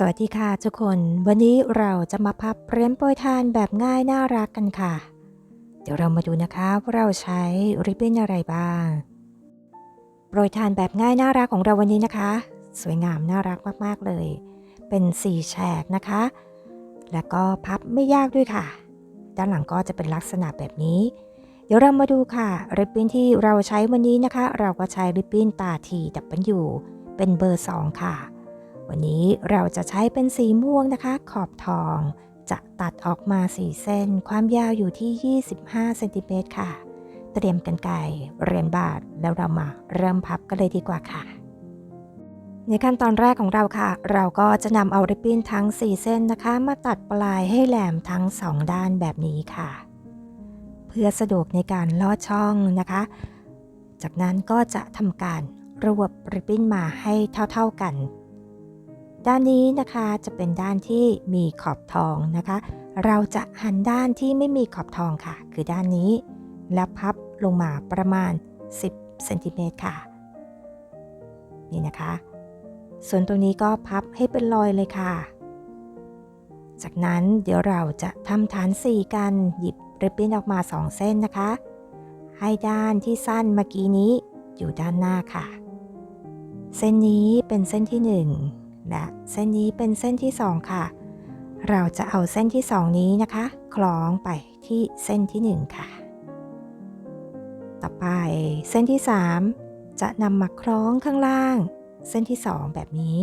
สวัสดีค่ะทุกคน วันนี้เราจะมาพับเรียนโปรยทานแบบง่ายน่ารักกันค่ะ เดี๋ยวเรามาดูนะคะว่าเราใช้ริบบิ้นอะไรบ้าง โปรยทานแบบง่ายน่ารักของเราวันนี้นะคะ สวยงามน่ารักมากๆเลย เป็นสีแฉกนะคะ แล้วก็พับไม่ยากด้วยค่ะ ด้านหลังก็จะเป็นลักษณะแบบนี้ เดี๋ยวเรามาดูค่ะริบบิ้นที่เราใช้วันนี้นะคะ เราก็ใช้ริบบิ้นตาทีดับเบิลยูเป็นเบอร์ 2 ค่ะ วันนี้เราจะใช้เป็นสีม่วงนะคะ ขอบทอง จะตัดออกมา4เส้น ความยาวอยู่ที่ 25เซนติเมตรค่ะ เตรียมกันไกรเรียนบาทแล้วเรามาเริ่มพับกันเลยดีกว่าค่ะ ในขั้นตอนแรกของเราค่ะ เราก็จะนำเอาริบบิ้นทั้ง 4 เส้นนะคะ มาตัดปลายให้แหลมทั้ง 2 ด้านแบบนี้ค่ะ เพื่อสะดวกในการลอดช่องนะคะ จากนั้นก็จะทำการรวบริบบิ้นมาให้เท่า ๆกัน ด้านนี้นะคะจะเป็นด้านที่มีขอบทองนะคะ เราจะหันด้านที่ไม่มีขอบทองค่ะ คือด้านนี้ และพับลงมาประมาณ 10เซนติเมตรค่ะ นี่นะคะ ส่วนตรงนี้ก็พับให้เป็นรอยเลยค่ะ จากนั้นเดี๋ยวเราจะทำฐาน4กันหยิบริบบิ้นออกมา2เส้นนะคะ ให้ด้านที่สั้นเมื่อกี้นี้อยู่ด้านหน้าค่ะ เส้นนี้เป็นเส้นที่1 และเส้นนี้เป็นเส้นที่ 2 ค่ะ เราจะเอาเส้นที่ 2 นี้นะคะ คล้องไปที่เส้นที่ 1 ค่ะ ต่อไปเส้นที่ 3 จะนำมาคล้องข้างล่าง เส้นที่ 2 แบบนี้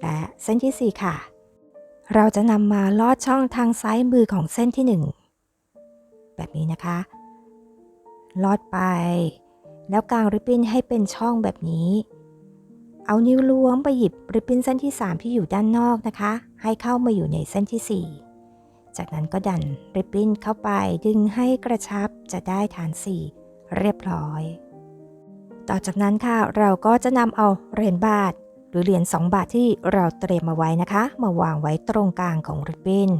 และเส้นที่ 4 ค่ะ เราจะนำมาลอดช่องทางซ้ายมือของเส้นที่ 1 แบบนี้นะคะ ลอดไป แล้วกางริบบิ้นให้เป็นช่องแบบนี้ เอานิ้วล้วงไปหยิบริบบิ้นเส้นที่ 3 ที่อยู่ด้านนอกนะคะ ให้เข้ามาอยู่ในเส้นที่ 4 จากนั้นก็ดันริบบิ้นเข้าไปดึงให้กระชับจะได้ฐาน 4 เรียบร้อย ต่อจากนั้นค่ะเราก็จะนำเอาเหรียญบาท หรือเหรียญ2บาทที่เราเตรียมมาไว้นะคะ มาวางไว้ตรงกลางของริบบิ้น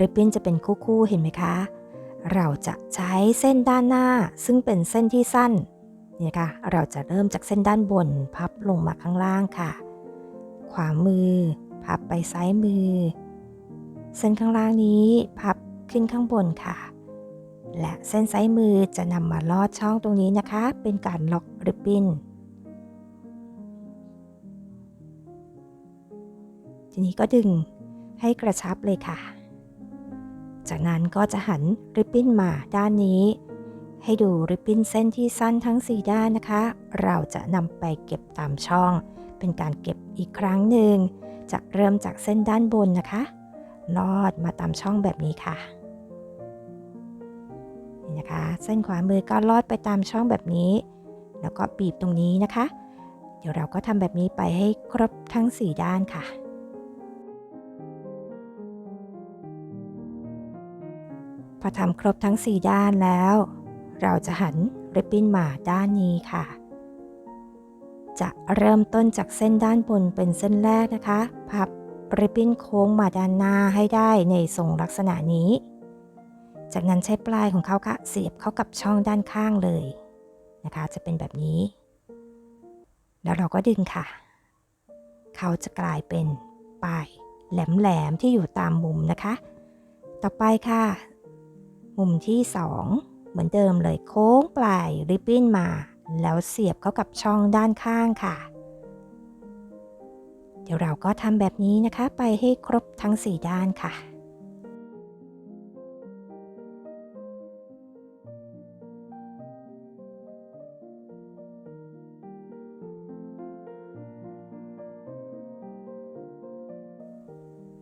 ริบบิ้นจะเป็นคู่ๆเห็นไหมคะ เราจะใช้เส้นด้านหน้าซึ่งเป็นเส้นที่สั้น นี่ค่ะเราจะเริ่มจากเส้นด้านบนพับลงมาข้างล่างค่ะ ขวามือ พับไปซ้ายมือ เส้นข้างล่างนี้พับขึ้นข้างบนค่ะ และเส้นซ้ายมือจะนำมาลอดช่องตรงนี้นะคะ เป็นการล็อกริบบิ้นทีนี้ก็ดึงให้กระชับเลยค่ะ จากนั้นก็จะหันริบบิ้นมาด้านนี้ ให้ดูริบบิ้นเส้นที่สั้นทั้ง 4 ด้านนะคะ เราจะนำไปเก็บตามช่อง เป็นการเก็บอีกครั้งหนึ่งจะเริ่มจากเส้นด้านบนนะคะ ลอดมาตามช่องแบบนี้ค่ะ นี่นะคะ เส้นขวามือก็ลอดไปตามช่องแบบนี้ แล้วก็บีบตรงนี้นะคะ เดี๋ยวเราก็ทำแบบนี้ไปให้ครบทั้ง 4 ด้านค่ะพอทำครบทั้ง 4 ด้านแล้ว เราจะหันริบบิ้นมาด้านนี้ค่ะ จะเริ่มต้นจากเส้นด้านบนเป็นเส้นแรกนะคะ พับริบบิ้นโค้งมาด้านหน้าให้ได้ในทรงลักษณะนี้ จากนั้นใช้ปลายของเขาค่ะเสียบเข้ากับช่องด้านข้างเลยนะคะ จะเป็นแบบนี้ แล้วเราก็ดึงค่ะ เขาจะกลายเป็นปลายแหลมๆที่อยู่ตามมุมนะคะ ต่อไปค่ะ มุมที่2 เหมือนเดิมเลยโค้งปลายริบบิ้นมา แล้วเสียบเข้ากับช่องด้านข้างค่ะ เดี๋ยวเราก็ทำแบบนี้นะคะ ไปให้ครบทั้ง 4 ด้านค่ะ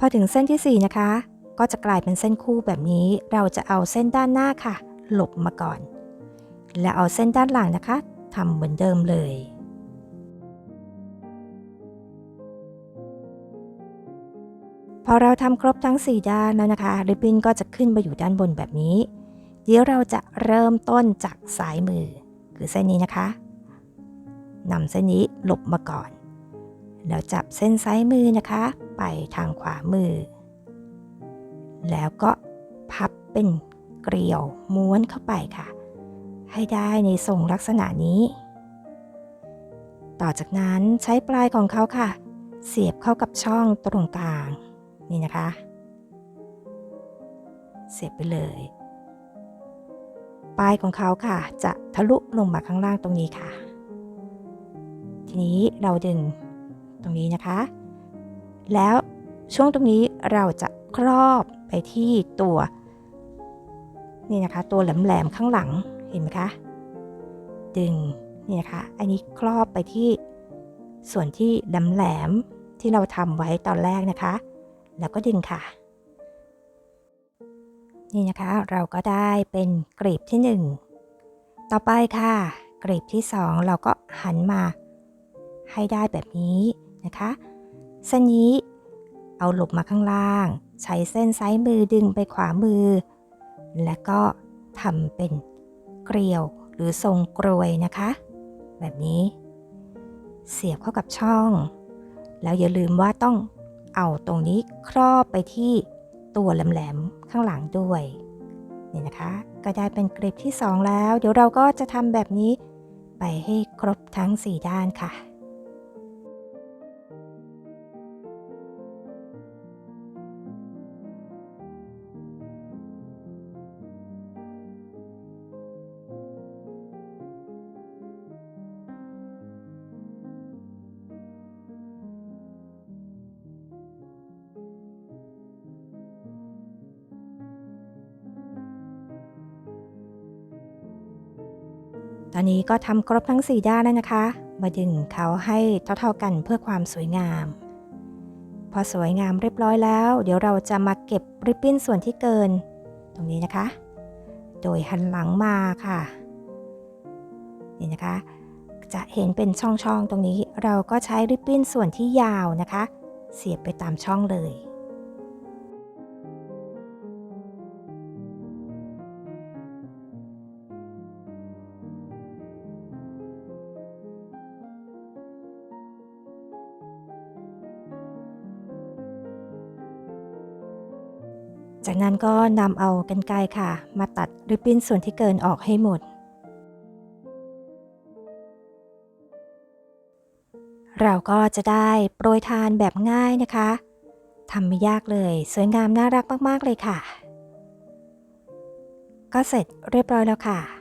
พอถึงเส้นที่ 4 นะคะ ก็จะกลายเป็นเส้นคู่แบบนี้ เราจะเอาเส้นด้านหน้าค่ะ หลบมาก่อน แล้วเอาเส้นด้านหลังนะคะทำเหมือนเดิมเลย พอเราทำครบทั้ง 4 ด้านแล้วนะคะ ริบบิ้นก็จะขึ้นมาอยู่ด้านบนแบบนี้ เดี๋ยวเราจะเริ่มต้นจากซ้ายมือ คือเส้นนี้นะคะนำเส้นนี้หลบมาก่อน แล้วจับเส้นซ้ายมือนะคะ ไปทางขวามือ แล้วก็พับเป็น เกลียวม้วนเข้าไปค่ะ ให้ได้ในทรงลักษณะนี้ ต่อจากนั้นใช้ปลายของเขาค่ะ เสียบเข้ากับช่องตรงกลาง นี่นะคะ เสียบไปเลย ปลายของเขาค่ะ จะทะลุลงมาข้างล่างตรงนี้ค่ะ ทีนี้เราดึงตรงนี้นะคะ แล้วช่วงตรงนี้เราจะครอบไปที่ตัว นี่นะคะ ตัวแหลมๆข้างหลังเห็นไหมคะ ดึงนี่นะคะอันนี้ครอบไปที่ส่วนที่แหลมๆที่เราทำไว้ตอนแรกนะคะ แล้วก็ดึงค่ะ นี่นะคะเราก็ได้เป็นกรีบที่ 1 ต่อไปค่ะ กรีบที่ 2 เราก็หันมาให้ได้แบบนี้นะคะเส้นนี้เอาหลบมาข้างล่าง ใช้เส้นซ้ายมือดึงไปขวามือ และก็ทำเป็นเกลียวหรือทรงกรวยนะคะ แบบนี้ เสียบเข้ากับช่อง แล้วอย่าลืมว่าต้องเอาตรงนี้ครอบไปที่ตัวแหลมๆข้างหลังด้วยนี่นะคะ ก็ได้เป็นกริบที่ 2 แล้ว เดี๋ยวเราก็จะทำแบบนี้ไปให้ครบทั้ง 4 ด้านค่ะ ตอนนี้ก็ทำครบทั้ง 4 ด้านแล้วนะคะ มาดึงเขาให้เท่าๆกันเพื่อความสวยงาม พอสวยงามเรียบร้อยแล้ว เดี๋ยวเราจะมาเก็บริบบิ้นส่วนที่เกิน ตรงนี้นะคะ โดยหันหลังมาค่ะ นี่นะคะ จะเห็นเป็นช่องๆตรงนี้ เราก็ใช้ริบบิ้นส่วนที่ยาวนะคะ เสียบไปตามช่องเลย จากนั้นก็นำเอากันไกรค่ะ มาตัดริบบิ้นส่วนที่เกินออกให้หมด เราก็จะได้โปรยทานแบบง่ายนะคะทำไม่ยากเลย สวยงามน่ารักมาก ๆ เลยค่ะ ก็เสร็จเรียบร้อยแล้วค่ะ